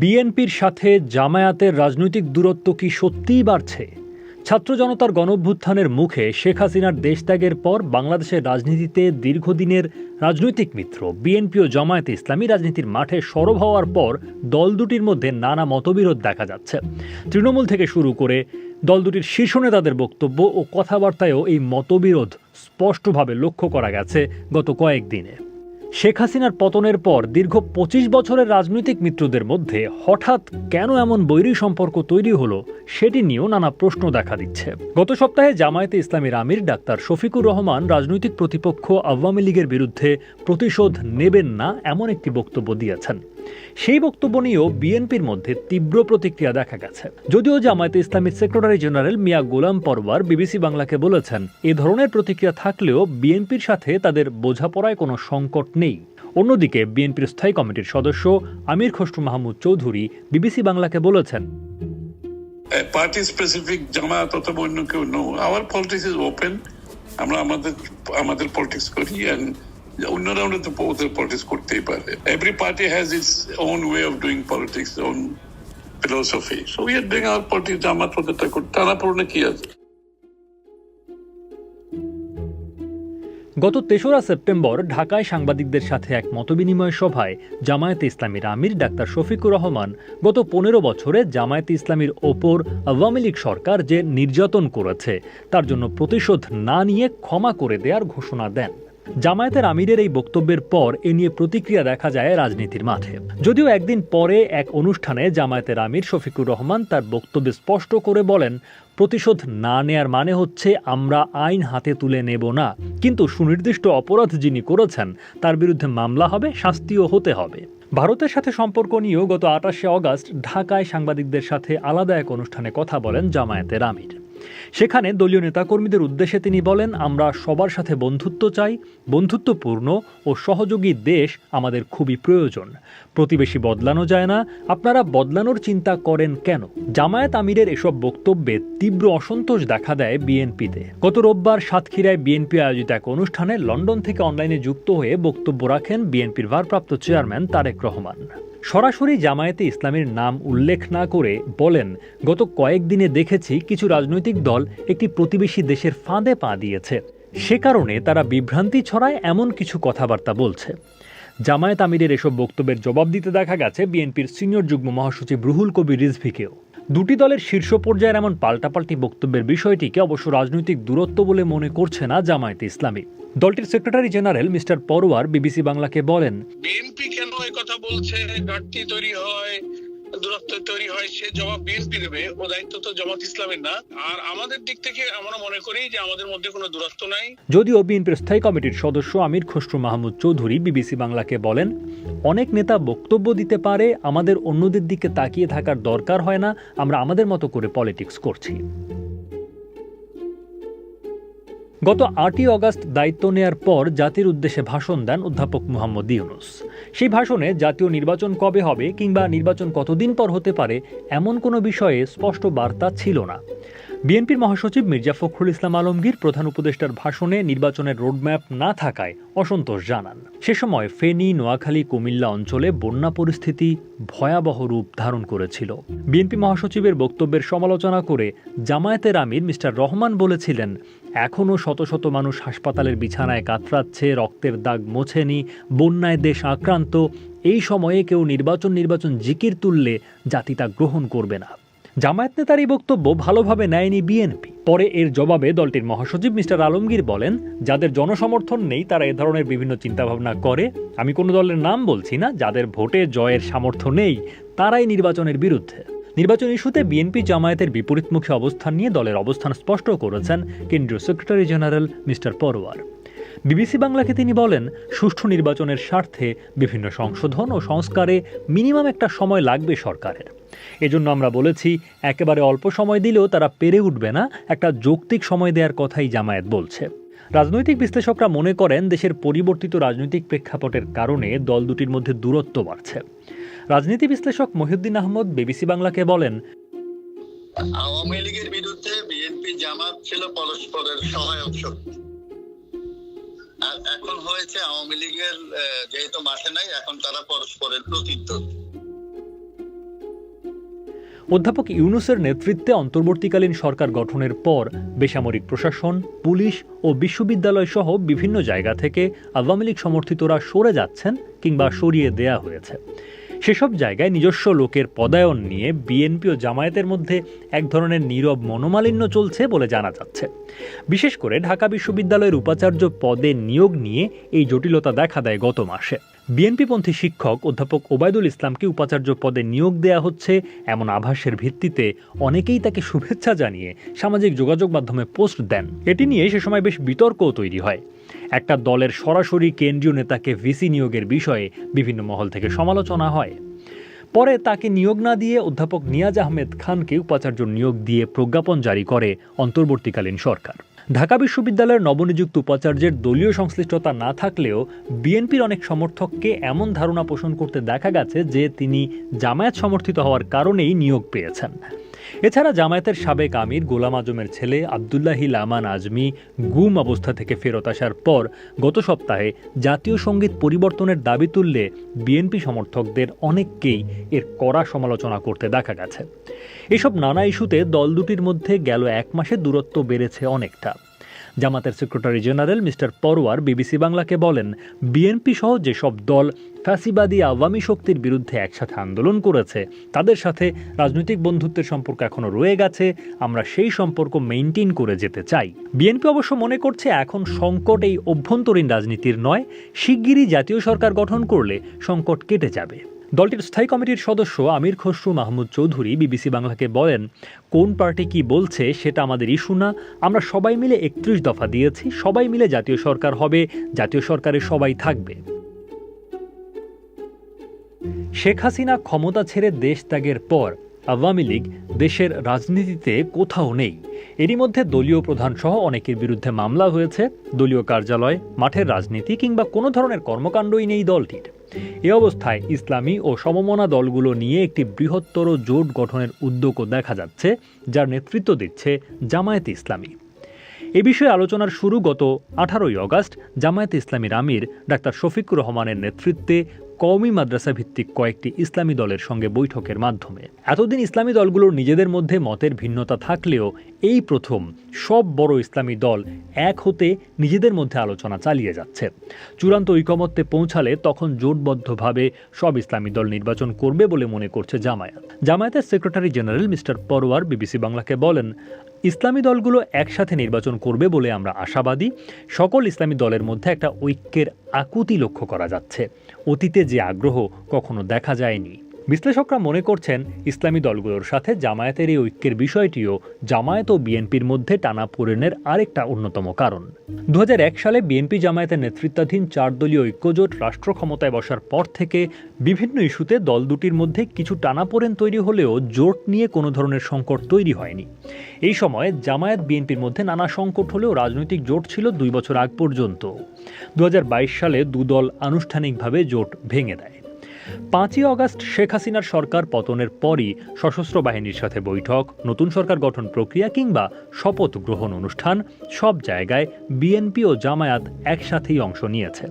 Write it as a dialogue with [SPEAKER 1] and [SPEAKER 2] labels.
[SPEAKER 1] বিএনপির সাথে জামায়াতের রাজনৈতিক দূরত্ব কি সত্যিই বাড়ছে ছাত্র জনতার গণভ্যুত্থানের মুখে শেখ হাসিনার দেশত্যাগের পর বাংলাদেশের রাজনীতিতে দীর্ঘদিনের রাজনৈতিক মিত্র বিএনপি ও জামায়াতে ইসলামী রাজনীতির মাঠে সরব হওয়ার পর দল দুটির মধ্যে নানা মতবিরোধ দেখা যাচ্ছে তৃণমূল থেকে শুরু করে দল দুটির শীর্ষ নেতাদের বক্তব্য ও কথাবার্তায়ও এই মতবিরোধ স্পষ্টভাবে লক্ষ্য করা গেছে গত কয়েকদিনে শেখ হাসিনার পতনের পর দীর্ঘ পঁচিশ বছরের রাজনৈতিক মিত্রদের মধ্যে হঠাৎ কেন এমন বৈরী সম্পর্ক তৈরি হলো সেটি নিয়েও নানা প্রশ্ন দেখা দিচ্ছে গত সপ্তাহে জামায়াতে ইসলামীর আমির ডাক্তার শফিকুর রহমান রাজনৈতিক প্রতিপক্ষ আওয়ামী লীগের বিরুদ্ধে প্রতিশোধ নেবেন না এমন একটি বক্তব্য দিয়েছেন সেই বক্তব্য নিয়েও বিএনপির মধ্যে তীব্র প্রতিক্রিয়া দেখা গেছে যদিও জামায়াতে ইসলামীর secretary general Mia Golam Parwar BBC বাংলাকে বলেছেন এ ধরনের প্রতিক্রিয়া থাকলেও বিএনপির সাথে তাদের বোঝাপড়ায় কোনো সংকট নেই অন্যদিকে বিএনপির স্থায়ী কমিটির সদস্য আমির খসরু মাহমুদ চৌধুরী বিবিসি বাংলাকে বলেছেন
[SPEAKER 2] পার্টি স্পেসিফিক জামাত অথবা অন্য কেউ no our politics is open আমরা আমাদের আমাদের পলিটিক্স করি অ্যান্ড তো ওদের পলিটিক্স করতেই পারে every party has its own way of doing politics own philosophy so we are doing our politics আমার করতে টানা কি আছে
[SPEAKER 1] গত তেসরা সেপ্টেম্বর ঢাকায় সাংবাদিকদের সাথে এক মতবিনিময় সভায় জামায়াতে ইসলামীর আমির ডাক্তার শফিকুর রহমান গত পনেরো বছরে জামায়াতে ইসলামীর ওপর আওয়ামী লীগ সরকার যে নির্যাতন করেছে তার জন্য প্রতিশোধ না নিয়ে ক্ষমা করে দেওয়ার ঘোষণা দেন জামায়াতের আমিরের এই বক্তব্যের পর এ নিয়ে প্রতিক্রিয়া দেখা যায় রাজনীতির মাঠে যদিও একদিন পরে এক অনুষ্ঠানে জামায়াতের আমির শফিকুর রহমান তার বক্তব্যে স্পষ্ট করে বলেন প্রতিশোধ না নেয়ার মানে হচ্ছে আমরা আইন হাতে তুলে নেব না কিন্তু সুনির্দিষ্ট অপরাধ যিনি করেছেন তার বিরুদ্ধে মামলা হবে শাস্তিও হতে হবে ভারতের সাথে সম্পর্ক নিয়েও গত আটাশে অগাস্ট ঢাকায় সাংবাদিকদের সাথে আলাদা এক অনুষ্ঠানে কথা বলেন জামায়াতের আমির সেখানে দলীয় নেতাকর্মীদের উদ্দেশ্যে তিনি বলেন আমরা সবার সাথে বন্ধুত্ব চাই বন্ধুত্বপূর্ণ ও সহযোগী দেশ আমাদের খুবই প্রয়োজন প্রতিবেশী বদলানো যায় না আপনারা বদলানোর চিন্তা করেন কেন জামায়াত আমিরের এসব বক্তব্যে তীব্র অসন্তোষ দেখা দেয় বিএনপিতে গত রোববার সাতক্ষীরায় বিএনপি আয়োজিত এক অনুষ্ঠানে লন্ডন থেকে অনলাইনে যুক্ত হয়ে বক্তব্য রাখেন বিএনপির ভারপ্রাপ্ত চেয়ারম্যান তারেক রহমান সরাসরি জামায়াতে ইসলামের নাম উল্লেখ না করে বলেন গত কয়েকদিনে দেখেছি কিছু রাজনৈতিক দল একটি প্রতিবেশী দেশের ফাঁদে পা দিয়েছে সে কারণে তারা বিভ্রান্তি ছড়ায় এমন কিছু কথাবার্তা বলছে জামায়াত আমিরের এসব বক্তব্যের জবাব দিতে দেখা গেছে বিএনপির সিনিয়র যুগ্ম মহাসচিব রুহুল কবির রিজভিকেও দুটি দলের শীর্ষ পর্যায়ের এমন পাল্টাপাল্টি বক্তব্যের বিষয়টিকে অবশ্য রাজনৈতিক দূরত্ব বলে মনে করছে না জামায়াতে ইসলামী দলটির secretary general mister Parwar BBC বাংলাকে বলেন
[SPEAKER 3] বিএনপি কেন এই কথা বলছে ঘাটতি তৈরি হয় দূরত্ব তৈরি হয় সে জবাব বিএনপি দেবে ও দায়িত্ব তো জামাত ইসলামের না আর আমাদের দিক থেকে আমরা মনে করি যে আমাদের মধ্যে কোনো দূরত্ব নাই
[SPEAKER 1] যদিও বিএনপির স্থায়ী কমিটির সদস্য আমির খসরু মাহমুদ চৌধুরী বিবিসি বাংলাকে বলেন অনেক নেতা বক্তব্য দিতে পারে আমাদের অন্যদের দিকে তাকিয়ে থাকার দরকার হয় না আমরা আমাদের মতো করে পলিটিক্স করছি গত আটই অগাস্ট দায়িত্ব নেয়ার পর জাতির উদ্দেশ্যে ভাষণ দেন অধ্যাপক মুহাম্মদ ইউনুস সেই ভাষণে জাতীয় নির্বাচন কবে হবে কিংবা নির্বাচন কতদিন পর হতে পারে এমন কোনো বিষয়ে স্পষ্ট বার্তা ছিল না বিএনপির মহাসচিব মির্জা ফখরুল ইসলাম আলমগীর প্রধান উপদেষ্টার ভাষণে নির্বাচনের রোডম্যাপ না থাকায় অসন্তোষ জানান সে সময় ফেনী নোয়াখালী কুমিল্লা অঞ্চলে বন্যা পরিস্থিতি ভয়াবহ রূপ ধারণ করেছিল বিএনপি মহাসচিবের বক্তব্যের সমালোচনা করে জামায়াতের আমির মিস্টার রহমান বলেছিলেন এখনও শত শত মানুষ হাসপাতালের বিছানায় কাতরাচ্ছে রক্তের দাগ মোছেনি বন্যায় দেশ আক্রান্ত এই সময়ে কেউ নির্বাচন নির্বাচন জিকির তুললে জাতি তা গ্রহণ করবে না জামায়াত নেতার এই বক্তব্য ভালোভাবে নেয়নি বিএনপি পরে এর জবাবে দলটির মহাসচিব মিস্টার আলমগীর বলেন যাদের জনসমর্থন নেই তারা এ ধরনের বিভিন্ন চিন্তাভাবনা করে আমি কোনো দলের নাম বলছি না যাদের ভোটে জয়ের সামর্থ্য নেই তারাই নির্বাচনের বিরুদ্ধে নির্বাচন ইস্যুতে বিএনপি জামায়াতের বিপরীতমুখী অবস্থান নিয়ে দলের অবস্থান স্পষ্ট করেছেন কেন্দ্রীয় secretary general mister Parwar BBC বাংলাকে তিনি বলেন সুষ্ঠু নির্বাচনের স্বার্থে বিভিন্ন সংশোধন ও সংস্কারে মিনিমাম একটা সময় লাগবে সরকারের এজন্য আমরা বলেছি একেবারে অল্প সময় দিলেও তারা পেরে উঠবে না একটা যৌক্তিক সময় দেওয়ার কথাই জামায়াত বলছে রাজনৈতিক বিশ্লেষকরা মনে করেন দেশের পরিবর্তিত রাজনৈতিক প্রেক্ষাপটের কারণে দল দুটির মধ্যে দূরত্ব বাড়ছে রাজনীতি বিশ্লেষক মহিউদ্দিন আহমদ বিবিসি বাংলাকে বলেন
[SPEAKER 4] আওয়ামী লীগের বিরুদ্ধে বিএনপি জামাত ছিল পরস্পরের সহায়ক শক্তি এখন হয়েছে আওয়ামী লীগের যেহেতু মাঠে নাই এখন তারা পরস্পরের প্রতিদ্বন্দ্বী
[SPEAKER 1] অধ্যাপক ইউনুসের নেতৃত্বে অন্তর্বর্তীকালীন সরকার গঠনের পর বেসামরিক প্রশাসন পুলিশ ও বিশ্ববিদ্যালয় সহ বিভিন্ন জায়গা থেকে আওয়ামী লীগ সমর্থিতরা সরে যাচ্ছেন কিংবা সরিয়ে দেয়া হয়েছে সেসব জায়গায় নিজস্ব লোকের পদায়ন নিয়ে বিএনপি ও জামায়াতের মধ্যে এক ধরনের নীরব মনোমালিন্য চলছে বলে জানা যাচ্ছে বিশেষ করে ঢাকা বিশ্ববিদ্যালয়ের উপাচার্য পদে নিয়োগ নিয়ে এই জটিলতা দেখা দেয় গত মাসে বিএনপিপন্থী শিক্ষক অধ্যাপক ওবায়দুল ইসলামকে উপাচার্য পদে নিয়োগ দেয়া হচ্ছে এমন আভাসের ভিত্তিতে অনেকেই তাকে শুভেচ্ছা জানিয়ে সামাজিক যোগাযোগ মাধ্যমে পোস্ট দেন এটি নিয়ে সে সময় বেশ বিতর্কও তৈরি হয় একটা দলের সরাসরি কেন্দ্রীয় নেতাকে ভিসি নিয়োগের বিষয়ে বিভিন্ন মহল থেকে সমালোচনা হয় পরে তাকে নিয়োগ না দিয়ে অধ্যাপক নিয়াজ আহমেদ খানকে উপাচার্য নিয়োগ দিয়ে প্রজ্ঞাপন জারি করে অন্তর্বর্তীকালীন সরকার ঢাকা বিশ্ববিদ্যালয়ের নবনিযুক্ত উপাচার্যের দলীয় সংশ্লিষ্টতা না থাকলেও বিএনপির অনেক সমর্থককে এমন ধারণা পোষণ করতে দেখা গেছে যে তিনি জামায়াত সমর্থিত হওয়ার কারণেই নিয়োগ পেয়েছেন এছাড়া জামায়াতের সাবেক আমির গোলাম আজমের ছেলে আবদুল্লাহি লামান আজমি গুম অবস্থা থেকে ফেরত আসার পর গত সপ্তাহে জাতীয় সঙ্গীত পরিবর্তনের দাবি তুললে বিএনপি সমর্থকদের অনেককেই এর কড়া সমালোচনা করতে দেখা গেছে এসব নানা ইস্যুতে দল দুটির মধ্যে গেল এক মাসে দূরত্ব বেড়েছে অনেকটা জামাতের secretary general mister Parwar BBC বাংলাকে বলেন বিএনপি সহ যেসব দল ফ্যাসিবাদী আওয়ামী শক্তির বিরুদ্ধে একসাথে আন্দোলন করেছে তাদের সাথে রাজনৈতিক বন্ধুত্বের সম্পর্ক এখনও রয়ে গেছে আমরা সেই সম্পর্ক মেনটেন করে যেতে চাই বিএনপি অবশ্য মনে করছে এখন সংকট এই অভ্যন্তরীণ রাজনীতির নয় শিগগিরই জাতীয় সরকার গঠন করলে সংকট কেটে যাবে দলটির স্থায়ী কমিটির সদস্য আমির খসরু মাহমুদ চৌধুরী বিবিসি বাংলাকে বলেন কোন পার্টি কি বলছে সেটা আমাদের ইস্যু না আমরা সবাই মিলে একত্রিশ দফা দিয়েছি সবাই মিলে জাতীয় সরকার হবে জাতীয় সরকারে সবাই থাকবে শেখ হাসিনা ক্ষমতা ছেড়ে দেশ ত্যাগের পর আওয়ামী লীগ দেশের রাজনীতিতে কোথাও নেই এরই মধ্যে দলীয় প্রধানসহ অনেকের বিরুদ্ধে মামলা হয়েছে দলীয় কার্যালয় মাঠের রাজনীতি কিংবা কোনো ধরনের কর্মকাণ্ডই নেই দলটির এ অবস্থায় ইসলামী ও সমমনা দলগুলো নিয়ে একটি বৃহত্তর জোট গঠনের উদ্যোগও দেখা যাচ্ছে যার নেতৃত্ব দিচ্ছে জামায়াতে ইসলামী এ বিষয়ে আলোচনার শুরু গত আঠারোই অগাস্ট জামায়াতে ইসলামীর আমির ডাক্তার শফিকুর রহমানের নেতৃত্বে কওমি মাদ্রাসা ভিত্তিক কয়েকটি ইসলামী দলের সঙ্গে বৈঠকের মাধ্যমে এতদিন ইসলামী দলগুলোর নিজেদের মধ্যে মতের ভিন্নতা থাকলেও এই প্রথম সব বড় ইসলামী দল এক হতে নিজেদের মধ্যে আলোচনা চালিয়ে যাচ্ছে চূড়ান্ত ঐকমত্যে পৌঁছালে তখন জোটবদ্ধভাবে সব ইসলামী দল নির্বাচন করবে বলে মনে করছে জামায়াত জামায়াতের secretary general mister Parwar BBC বাংলাকে বলেন ইসলামী দলগুলো একসাথে নির্বাচন করবে বলে আমরা আশাবাদী সকল ইসলামী দলের মধ্যে একটা ঐক্যের আকুতি লক্ষ্য করা যাচ্ছে অতীতে যে আগ্রহ কখনো দেখা যায়নি বিশ্লেষকরা মনে করছেন ইসলামী দলগুলোর সাথে জামায়াতের এই ঐক্যের বিষয়টিও জামায়াত ও বিএনপির মধ্যে টানা পূরণের আরেকটা অন্যতম কারণ দু সালে বিএনপি জামায়াতের নেতৃত্বাধীন চার দলীয় ঐক্যজোট রাষ্ট্র ক্ষমতায় বসার পর থেকে বিভিন্ন ইস্যুতে দল দুটির মধ্যে কিছু টানাপোড়েন তৈরি হলেও জোট নিয়ে কোনো ধরনের সংকট তৈরি হয়নি এই সময়ে জামায়াত বিএনপির মধ্যে নানা সংকট হলেও রাজনৈতিক জোট ছিল দুই বছর আগ পর্যন্ত দু সালে দুদল আনুষ্ঠানিকভাবে জোট ভেঙে দেয় পাঁচই অগাস্ট শেখ হাসিনার সরকার পতনের পরই সশস্ত্র বাহিনীর সাথে বৈঠক নতুন সরকার গঠন প্রক্রিয়া কিংবা শপথ গ্রহণ অনুষ্ঠান সব জায়গায় বিএনপি ও জামায়াত একসাথেই অংশ নিয়েছে